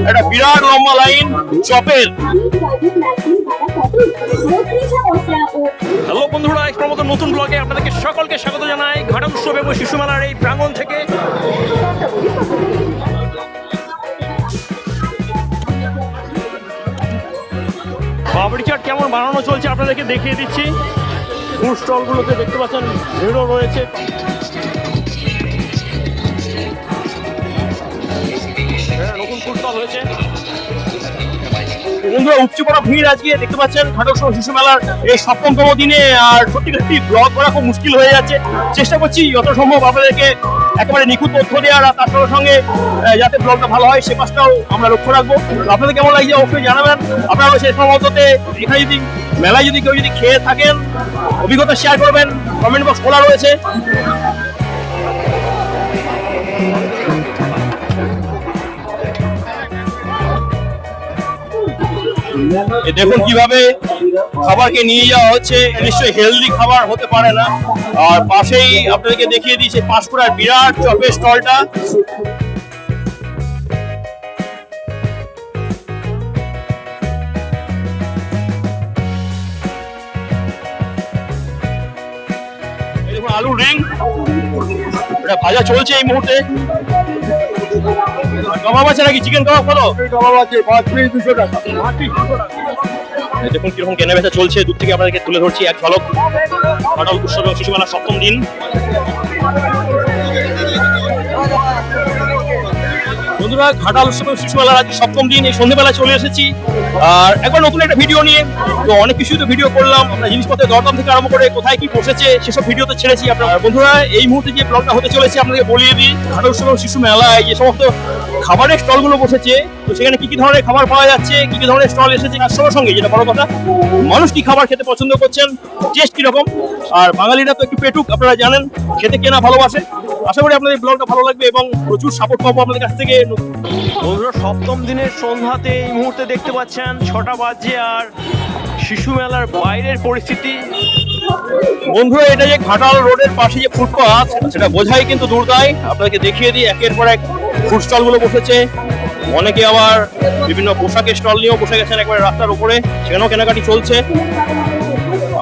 একটা বিরাট লম্বা লাইন চপের হ্যালো বন্ধুরা একবার মতো নতুন ব্লগে আপনাদেরকে সকলকে স্বাগত জানাই। ঘাটা উৎসব এবং শিশু মেলার এই প্রাঙ্গণ থেকে কেমন বানানো চলছে আপনাদেরকে দেখিয়ে দিচ্ছি। ফুড স্টলগুলোতে দেখতে পাচ্ছেন, ভিড়ও রয়েছে। হ্যাঁ নতুন ফুড স্টল হয়েছে। বন্ধুরা উপচে পড়া ভিড় আজকে, দেখতে পাচ্ছেন, ঘাটক শিশু মেলার এই সপ্তমতম দিনে। আর সত্যি ব্লগ করা খুব মুশকিল হয়ে যাচ্ছে। চেষ্টা করছি যত সম্ভব আপনাদেরকে একেবারে নিখুঁত তথ্য দেওয়ার তার সঙ্গে যাতে ব্লগটা ভালো হয়, সে পাশটাও আমরা লক্ষ্য রাখব। আপনাদের কেমন লাগছে অবশ্যই জানাবেন। আপনারা সেই সময়তে এখানে যদি, মেলায় যদি কেউ যদি খেয়ে থাকেন, অভিজ্ঞতা শেয়ার করবেন কমেন্ট বক্স খোলা রয়েছে। দেখুন কীভাবে খাবারকে নিয়ে যাওয়া হচ্ছে নিশ্চয়ই হেলদি খাবার হতে পারে না। আর পাশেই আপনাদেরকে দেখিয়ে দিয়েছে পাঁশকুড়ার বিরাট চপের স্টলটা। আলুর রিং। এটা ভাজা চলছে এই মুহূর্তে। কাবাব আছে নাকি চিকেন কাবাব কত কাবাব আছে পাঁচ পিস দুশো টাকা। দেখুন কীরকম কেনা বেচা চলছে, দূর থেকে আপনাদেরকে তুলে ধরছি এক ঝলক। ঘাটাল উৎসব শিশুমেলার শিশু মেলার সপ্তম দিন। বন্ধুরা, ঘাটাল উৎসব এবং শিশু আজ সপ্তম দিন, এই সন্ধ্যেবেলা চলে এসেছি। আর একবার নতুন একটা ভিডিও নিয়ে, তো অনেক কিছুই তো ভিডিও করলাম। আমরা জিনিসপত্রের দরদাম থেকে আরম্ভ করে কোথায় কি বসেছে, সেসব ভিডিও তো ছেড়েছি আপনার। বন্ধুরা, এই মুহূর্তে যে ব্লগটা হতে চলেছে আপনাকে বলিয়ে দিই, ঘাটাল উৎসব শিশু মেলায় যে সমস্ত খাবারের স্টলগুলো বসেছে, তো সেখানে কি কি ধরনের খাবার পাওয়া যাচ্ছে, কি কি ধরনের স্টল এসেছে, তার সঙ্গে সঙ্গে, যেটা বড় কথা, মানুষ কি খাবার খেতে পছন্দ করছেন টেস্ট কীরকম। আর বাঙালিরা তো একটু পেটুক, আপনারা জানেন, খেতে কেনা ভালোবাসে। আশা করি আপনাদের ব্লগটা ভালো লাগবে এবং প্রচুর সাপোর্ট পাবো আপনাদের কাছ থেকে। বন্ধুরা সপ্তম দিনের সন্ধ্যাতে এই মুহূর্তে দেখতে পাচ্ছেন ছটা বাজে আর শিশু মেলার বাইরের পরিস্থিতি। বন্ধুরা এটা যে ঘাটাল রোডের পাশে যে ফুটপাথ সেটা বোঝাই কিন্তু দূরদায় আপনাদেরকে দেখিয়ে দিই একের পর এক ফুড স্টলগুলো বসেছে। অনেকে আবার বিভিন্ন পোশাকের স্টল নিয়েও বসে গেছেন একবারে রাস্তার উপরে। সেখানেও কেনাকাটি চলছে।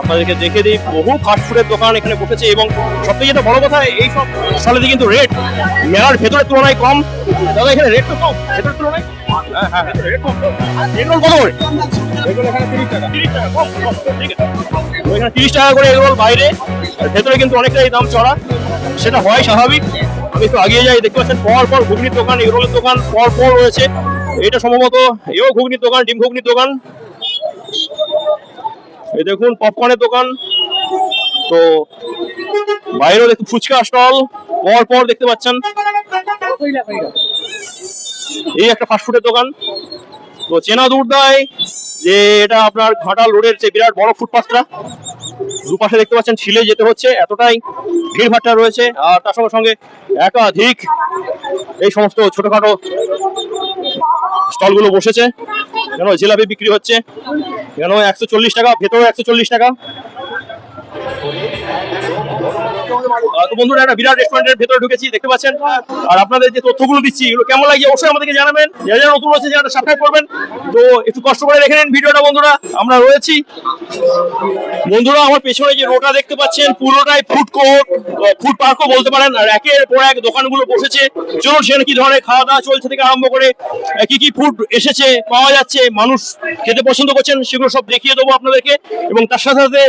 আপনাদেরকে দেখে দিই, বহু ফাস্টফুডের দোকান এখানে বসেছে এবং সবথেকে যেটা বড় কথা, এই সব স্টলেতে কিন্তু রেট মেলার ভেতরের তুলনায় কম। দাদা, এখানে রেট তো কম? ভেতরের তুলনায়? হ্যাঁ হ্যাঁ রেট কম। এগুলো এগুলো তিরিশ টাকা। করে এগরোল বাইরে। ভেতরে কিন্তু অনেকটাই দাম চড়া। সেটা হয় স্বাভাবিক। আমি একটু আগিয়ে যাই, দেখতে পাচ্ছেন পর পর ঘুগনির দোকান এগরোলের দোকান পর পর রয়েছে। এটা সম্ভবত এও ঘুগনির দোকান, ডিম ঘুগনির দোকান। এই দেখুন পপকর্নের দোকান। তো বাইরেও দেখুন ফুচকা স্টল, পর পর দেখতে পাচ্ছেন। এই একটা ফাস্টফুডের দোকান। তো চেনা দূর দেয় যে এটা আপনার ঘাটাল রোডের যে বিরাট বড় ফুটপাথটা, দুপাশে দেখতে পাচ্ছেন ছিলে যেতে হচ্ছে, এতটাই ভিড় ভিড়ভাট্টা রয়েছে, আর তার সঙ্গে সঙ্গে একাধিক এই সমস্ত ছোটখাটো স্টলগুলো বসেছে। কেন জিলাপি বিক্রি হচ্ছে? কেন একশো চল্লিশ টাকা? ভেতরে একশো চল্লিশ টাকা? তো বন্ধুরা, একটা বিরাট রেস্টুরেন্টের ভেতরে ঢুকেছি, দেখতে পাচ্ছেন? আর আপনাদের যে তথ্যগুলো দিচ্ছি, এগুলো কেমন লাগছে অবশ্যই আমাদেরকে জানাবেন। যারা নতুন রয়েছে যারা সাবস্ক্রাইব করবেন, তো একটু কষ্ট করে দেখে নেন ভিডিওটা, বন্ধুরা। আমরা রয়েছি। বন্ধুরা, আমার পেছনে যে রোটা দেখতে পাচ্ছেন, পুরোটাই ফুড কোর্ট ফুড পার্কও বলতে পারেন। আর একের পর এক দোকানগুলো বসেছে। চলুন সেখানে কি ধরনের খাওয়া দাওয়া চলছে থেকে আরম্ভ করে কি কি ফুড এসেছে, পাওয়া যাচ্ছে, মানুষ খেতে পছন্দ করছেন, সেগুলো সব দেখিয়ে দেবো আপনাদেরকে। এবং তার সাথে সাথে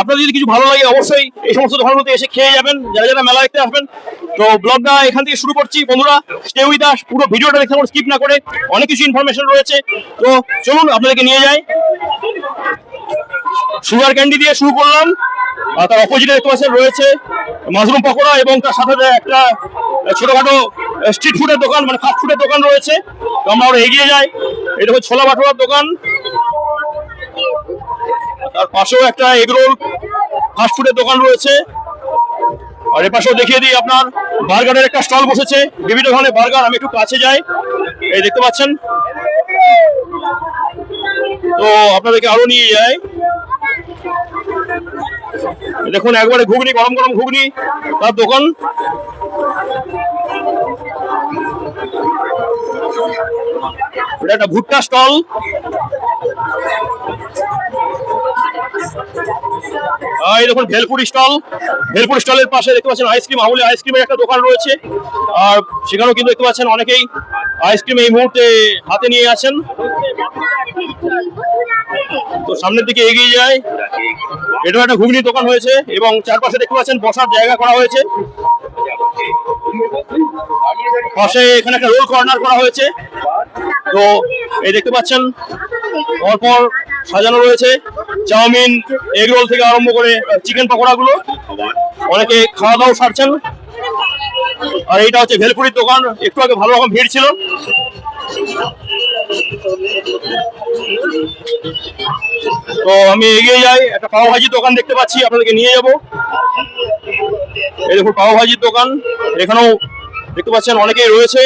আপনাদের যদি কিছু ভালো লাগে, অবশ্যই এই সমস্ত দোকানগুলোতে এসে খেয়ে যাবেন, যারা যারা মেলা দেখতে আসবেন। তো ব্লগটা এখান থেকে শুরু করছি। বন্ধুরা স্টে উইথ আস পুরো ভিডিওটা দেখতে স্কিপ না করে, অনেক কিছু ইনফরমেশন রয়েছে। তো চলুন, আপনাদেরকে নিয়ে যাই। সুগার ক্যান্ডি দিয়ে শুরু করলাম। আর তার অপোজিটে দেখতে পাচ্ছেন, রয়েছে মাশরুম পকোড়া এবং তার সাথে একটা ছোটখাটো স্ট্রিট ফুডের দোকান মানে ফাস্ট ফুডের দোকান রয়েছে। তো আমরা আরও এগিয়ে যাই। এটা হচ্ছে ছোলা ভাটোয়ার দোকান। তার পাশেও একটা এগরোল ফাস্ট ফুডের দোকান রয়েছে। আর এ পাশেও দেখিয়ে দিই আপনার, বার্গারের একটা স্টল বসেছে। বিভিন্ন ধরনের বার্গার, আমি একটু কাছে যাই। এই দেখতে পাচ্ছেন? তো আপনাদেরকে আরও নিয়ে যাই। দেখুন, একবারে ঘুগনি, গরম গরম ঘুগনি, তার দোকান। এটা একটা ভুট্টা স্টল। এই দেখুন ভেলপুরি স্টল। ভেলপুরি স্টলের পাশে দেখতে পাচ্ছেন আইসক্রিম আমুলে আইসক্রিমের একটা দোকান রয়েছে। আর সেখানেও কিন্তু দেখতে পাচ্ছেন অনেকেই আইসক্রিম এই মুহূর্তে হাতে নিয়ে আছেন। তো সামনের দিকে এগিয়ে যায়। এটাও একটা ঘুগনির দোকান হয়েছে এবং চারপাশে দেখতে পাচ্ছেন বসার জায়গা করা হয়েছে। পাশে এখানে একটা রোল কর্নার করা হয়েছে। তো এই দেখতে পাচ্ছেন, পরপর সাজানো রয়েছে। চাউমিন এগ রোল থেকে আরম্ভ করে চিকেন পকোড়া গুলো অনেকে খাওয়া দাওয়া সারছেন। আর এইটা হচ্ছে ভেলপুরির দোকান। একটু আগে ভালো রকম ভিড় ছিল। তো আমি এগিয়ে যাই। একটা পাও ভাজির দোকান দেখতে পাচ্ছি। আপনাদেরকে নিয়ে যাব। এই পাও ভাজির দোকান। এখানেও দেখতে পাচ্ছেন অনেকেই রয়েছে।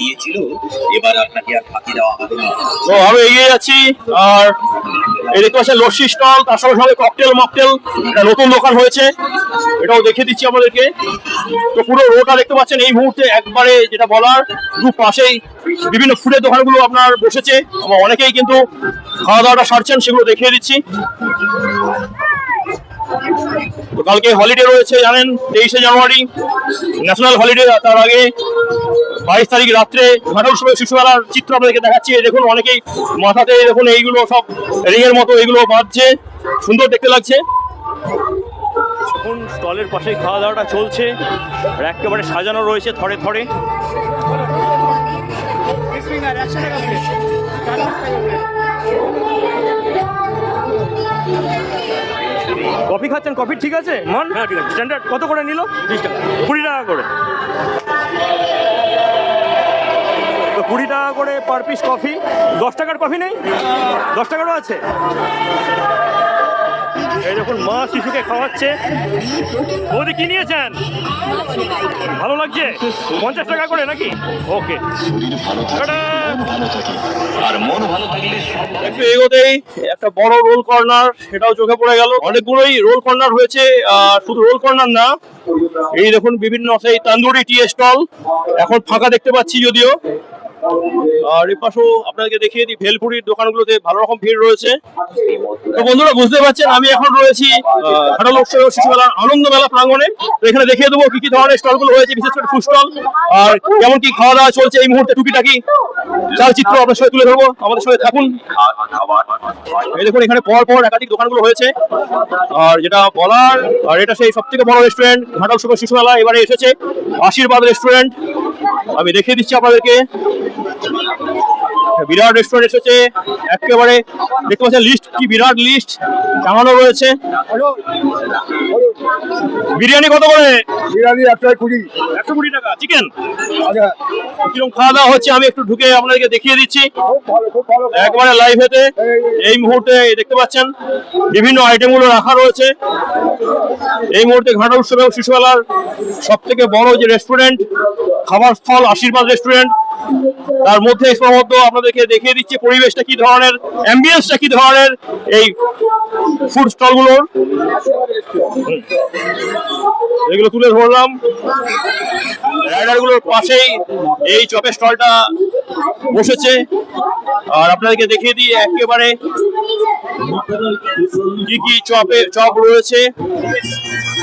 দিয়েছিল, এবার আপনাকে আর ফাঁকি দেওয়া হবে না। আরও এগিয়ে যাচ্ছি। আর এই দেখতে পাচ্ছেন লস্যি স্টল, তার সঙ্গে সঙ্গে ককটেল মকটেল, একটা নতুন দোকান হয়েছে। এটাও দেখিয়ে দিচ্ছি আমাদেরকে তো পুরো রোডটা দেখতে পাচ্ছেন, এই মুহূর্তে একবারে যেটা বলার দু পাশেই বিভিন্ন ফুডের দোকানগুলো আপনার বসেছে। এবং অনেকেই কিন্তু খাওয়া দাওয়াটা সারছেন, সেগুলো দেখিয়ে দিচ্ছি। কালকে হলিডে রয়েছে, জানেন, তেইশে জানুয়ারি ন্যাশনাল হলিডে তার আগে বাইশ তারিখ রাত্রে ঘাটা সময় শিশুবেলার চিত্র আপনাদেরকে দেখাচ্ছি। দেখুন অনেকেই মাথাতে দেখুন এইগুলো সব রিং এর মতো এইগুলো বাঁধছে। সুন্দর দেখতে লাগছে। এখন স্টলের পাশে খাওয়া দাওয়াটা চলছে। আর একেবারে সাজানো রয়েছে থরে থরে। কফি খাচ্ছেন? কফি ঠিক আছে? মান? হ্যাঁ ঠিক আছে। স্ট্যান্ডার্ড? কত করে নিল? বিশ টাকা। কুড়ি টাকা করে। কুড়ি টাকা করে পার পিস কফি দশ টাকার কফি নেই? দশ টাকারও আছে। এই দেখুন মা শিশুকে খাওয়াচ্ছে। বৌদি কি নিয়েছেন? ভালো লাগছে? পঞ্চাশ টাকা করে নাকি? ওকে আর মন ভালো একটু এগোতেই একটা বড় রোল কর্নার সেটাও চোখে পড়ে গেল। অনেকগুলোই রোল কর্নার হয়েছে আর শুধু রোল কর্নার না এই দেখুন বিভিন্ন সেই তান্দুরি টি স্টল এখন ফাঁকা দেখতে পাচ্ছি যদিও। আর এই পাশেও আপনাদেরকে দেখিয়ে দিই, ভেলপুরির দোকানগুলোতে ভালো রকম ভিড় রয়েছে। তো বন্ধুরা বুঝতে পারছেন, আমি এখন রয়েছি ঘাটা লোকসভা ও শিশু মেলার আনন্দ মেলা প্রাঙ্গণে। তো এখানে দেখিয়ে দেবো কি কি ধরনের স্টলগুলো হয়েছে বিশেষ করে ফুড স্টল। আর কেমন কি খাওয়া দাওয়া চলছে এই মুহূর্তে টুকিটাকি। চালচিত্র আপনার সঙ্গে তুলে ধরবো, আমাদের সঙ্গে থাকুন। দেখুন, এখানে পর পর একাধিক দোকানগুলো হয়েছে। আর যেটা বলার, আর এটা সেই সব থেকে বড় রেস্টুরেন্ট ঘাটাল সুপার শিশুমেলা এবারে এসেছে। আশীর্বাদ রেস্টুরেন্ট আমি দেখিয়ে দিচ্ছি আপনাদেরকে। বিরাট রেস্টুরেন্ট এসেছে। একেবারে দেখতে পাচ্ছেন লিস্ট কি বিরাট লিস্ট টাঙানো রয়েছে। বিরিয়ানি কত করে? বিরিয়ানি একটাই কুড়ি। একশো কুড়ি টাকা চিকেন আচ্ছা। কীরকম খাওয়া দাওয়া হচ্ছে আমি একটু ঢুকে আপনাদেরকে দেখিয়ে দিচ্ছি। একবারে লাইভ হেতে। এই মুহূর্তে দেখতে পাচ্ছেন বিভিন্ন আইটেমগুলো রাখা রয়েছে। এই মুহূর্তে ঘাটা উৎসব এবং শিশুবেলার সব থেকে বড় যে রেস্টুরেন্ট খাবার স্থল আশীর্বাদ রেস্টুরেন্ট তার মধ্যে সম্ভবত আপনাদেরকে দেখিয়ে দিচ্ছি পরিবেশটা কি ধরনের অ্যাম্বিয়েন্সটা কি ধরনের এই ফুড স্টলগুলোর। এগুলো তুলে ধরলাম। রাইডারগুলোর পাশেই এই চপের স্টলটা বসেছে। আর আপনাদেরকে দেখিয়ে দিই একেবারে কি কি চপে, চপ রয়েছে।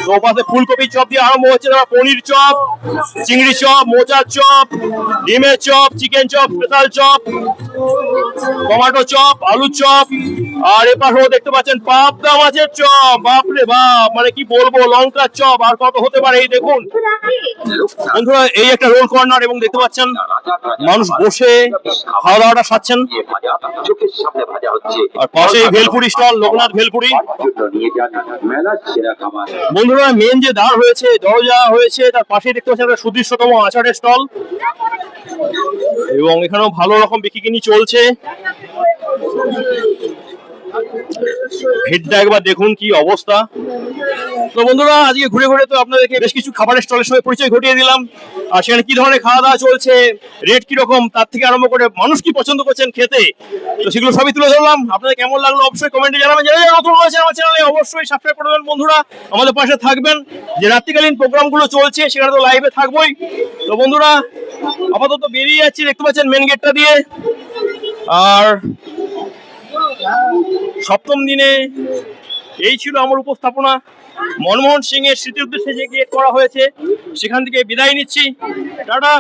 তো পাশে ফুলকপির চপ দিয়ে আরম্ভ হচ্ছে পনির চপ, চিংড়ি চপ, মোচার চপ, ডিমের chop, chicken chop, special chop, tomato chop আলু চপ আর এপাশেও দেখতে পাচ্ছেন পাবদা মাছের চপ। বাপরে বাপ মানে কি বলব, লঙ্কার চপ আর কত হতে পারে এই দেখুন। বন্ধুরা, এই একটা রোল কর্নার এবং দেখতে পাচ্ছেন মানুষ বসে খাওয়া দাওয়াটা হচ্ছে আর পাশে ভেলপুরি স্টল, লোকনাথ ভেলপুরি। বন্ধুরা মেন যে দ্বার হয়েছে, দরজা হয়েছে, তার পাশে দেখতে পাচ্ছেন একটা সুদৃশ্যতম আচারের স্টল। এবং এখানেও ভালো রকম বিক্রি কিনি চলছে। ভিড়টা একবার দেখুন কি অবস্থা। তো বন্ধুরা, আজকে ঘুরে ঘুরে তো আপনাদেরকে বেশ কিছু খাবারের স্টলের সঙ্গে পরিচয় ঘটিয়ে দিলাম। আর সেখানে কি ধরনের খাওয়া দাওয়া চলছে রেট কি রকম, তার থেকে আরম্ভ করে মানুষ কি পছন্দ করছেন খেতে, তো সেগুলো সবই তুলে ধরলাম। আপনাদের কেমন লাগল অবশ্যই কমেন্টে জানাবেন। যারা যারা নতুন রয়েছে আমার চ্যানেলে অবশ্যই সাবস্ক্রাইব করে দেবেন। বন্ধুরা, আমাদের পাশে থাকবেন। যে রাত্রিকালীন প্রোগ্রামগুলো চলছে, সেখানে তো লাইভে থাকবোই। তো বন্ধুরা, আপাতত বেরিয়ে যাচ্ছি, দেখতে পাচ্ছেন মেন গেটটা দিয়ে। আর সপ্তম দিনে এই ছিল আমার উপস্থাপনা। মনমোহন সিং এর স্মৃতির উদ্দেশ্যে যে গিয়ে করা হয়েছে, সেখান থেকে বিদায় নিচ্ছি। টাটা।